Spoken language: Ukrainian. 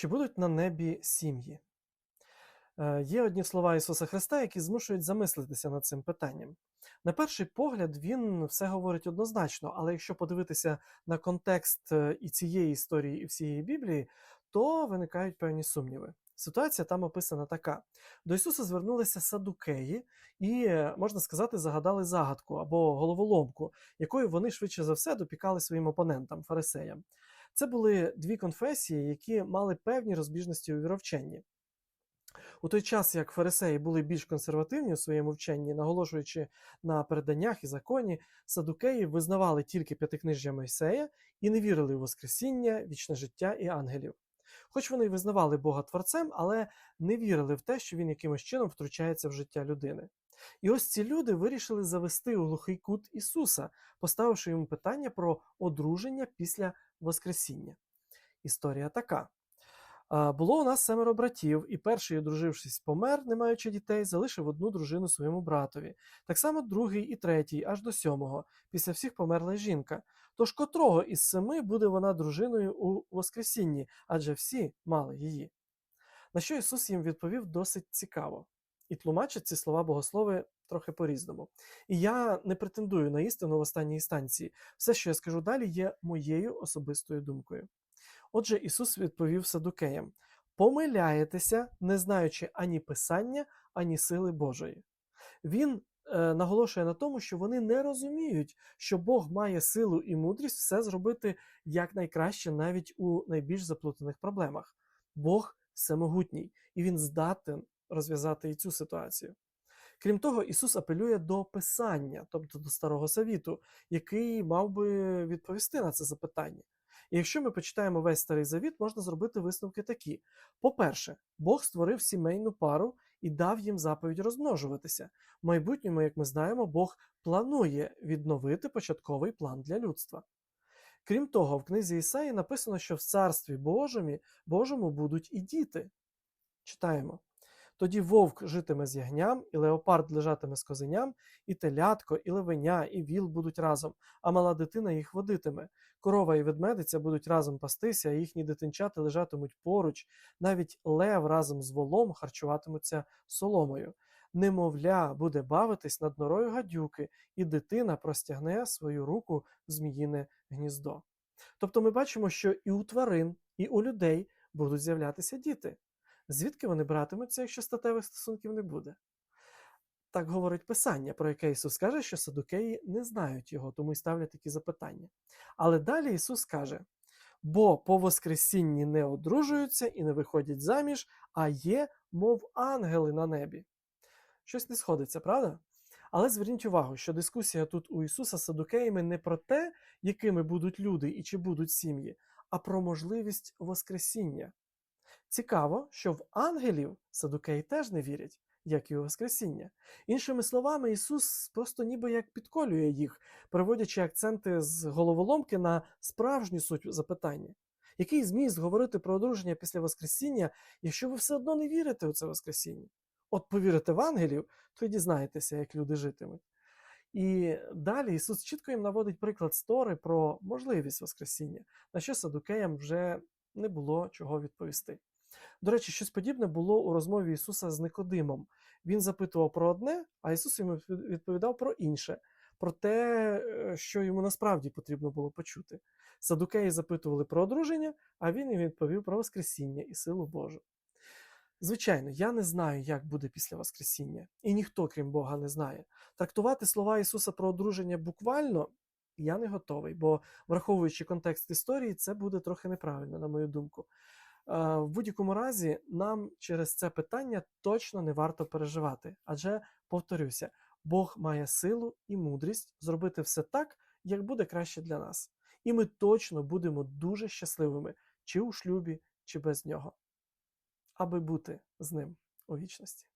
Чи будуть на небі сім'ї? Е, Є одні слова Ісуса Христа, які змушують замислитися над цим питанням. На перший погляд, він все говорить однозначно, але якщо подивитися на контекст е, і цієї історії, і всієї Біблії, то виникають певні сумніви. Ситуація там описана така: до Ісуса звернулися садукеї і, е, можна сказати, загадали загадку або головоломку, якою вони швидше за все допікали своїм опонентам, фарисеям. Це були дві конфесії, які мали певні розбіжності у віровченні. У той час, як фарисеї були більш консервативні у своєму вченні, наголошуючи на переданнях і законі, садукеї визнавали тільки п'ятикнижжя Мойсея і не вірили у Воскресіння, вічне життя і ангелів. Хоч вони й визнавали Бога творцем, але не вірили в те, що він якимось чином втручається в життя людини. І ось ці люди вирішили завести у глухий кут Ісуса, поставивши йому питання про одруження після Воскресіння. Історія така. Було у нас семеро братів, і перший, одружившись, помер, не маючи дітей, залишив одну дружину своєму братові. Так само другий і третій, аж до сьомого. Після всіх померла жінка. Тож котрого із семи буде вона дружиною у Воскресінні, адже всі мали її. На що Ісус їм відповів досить цікаво. І тлумачать ці слова богослови трохи по-різному. І я не претендую на істину в останній інстанції. Все, що я скажу далі, є моєю особистою думкою. Отже, Ісус відповів садукеям: помиляєтеся, не знаючи ані Писання, ані сили Божої. Він е, наголошує на тому, що вони не розуміють, що Бог має силу і мудрість все зробити якнайкраще навіть у найбільш заплутаних проблемах. Бог всемогутній, і він здатен розв'язати і цю ситуацію. Крім того, Ісус апелює до Писання, тобто до Старого Завіту, який мав би відповісти на це запитання. І якщо ми почитаємо весь старий завіт, можна зробити висновки такі: по-перше, Бог створив сімейну пару і дав їм заповідь розмножуватися. В майбутньому, як ми знаємо, Бог планує відновити початковий план для людства. Крім того, в книзі Ісаї написано, що в царстві Божому, Божому будуть і діти. Читаємо. Тоді вовк житиме з ягням, і леопард лежатиме з козеням, і телятко, і левеня, і віл будуть разом, а мала дитина їх водитиме. Корова і ведмедиця будуть разом пастися, а їхні дитинчата лежатимуть поруч, навіть лев разом з волом харчуватимуться соломою. Немовля буде бавитись над норою гадюки, і дитина простягне свою руку в зміїне гніздо. Тобто ми бачимо, що і у тварин, і у людей будуть з'являтися діти. Звідки вони братимуться, якщо статевих стосунків не буде? Так говорить Писання, про яке Ісус каже, що садукеї не знають його, тому й ставлять такі запитання. Але далі Ісус каже: бо по Воскресінні не одружуються і не виходять заміж, а є, мов ангели на небі. Щось не сходиться, правда? Але зверніть увагу, що дискусія тут у Ісуса з садукеями не про те, якими будуть люди і чи будуть сім'ї, а про можливість Воскресіння. Цікаво, що в ангелів садукеї теж не вірять, як і у Воскресіння. Іншими словами, Ісус просто ніби як підколює їх, переводячи акценти з головоломки на справжню суть запитання. Який зміст говорити про одруження після Воскресіння, якщо ви все одно не вірите у це Воскресіння? От повірите в ангелів, то й дізнаєтеся, як люди житимуть. І далі Ісус чітко їм наводить приклад стори про можливість Воскресіння, на що садукеям вже не було чого відповісти. До речі, щось подібне було у розмові Ісуса з Никодимом. Він запитував про одне, а Ісус йому відповідав про інше, про те, що йому насправді потрібно було почути. Садукеї запитували про одруження, а він їм відповів про Воскресіння і силу Божу. Звичайно, я не знаю, як буде після Воскресіння, і ніхто, крім Бога, не знає. Трактувати слова Ісуса про одруження буквально я не готовий, бо, враховуючи контекст історії, це буде трохи неправильно, на мою думку. В будь-якому разі, нам через це питання точно не варто переживати, адже, повторюся, Бог має силу і мудрість зробити все так, як буде краще для нас. І ми точно будемо дуже щасливими, чи у шлюбі, чи без нього, аби бути з ним у вічності.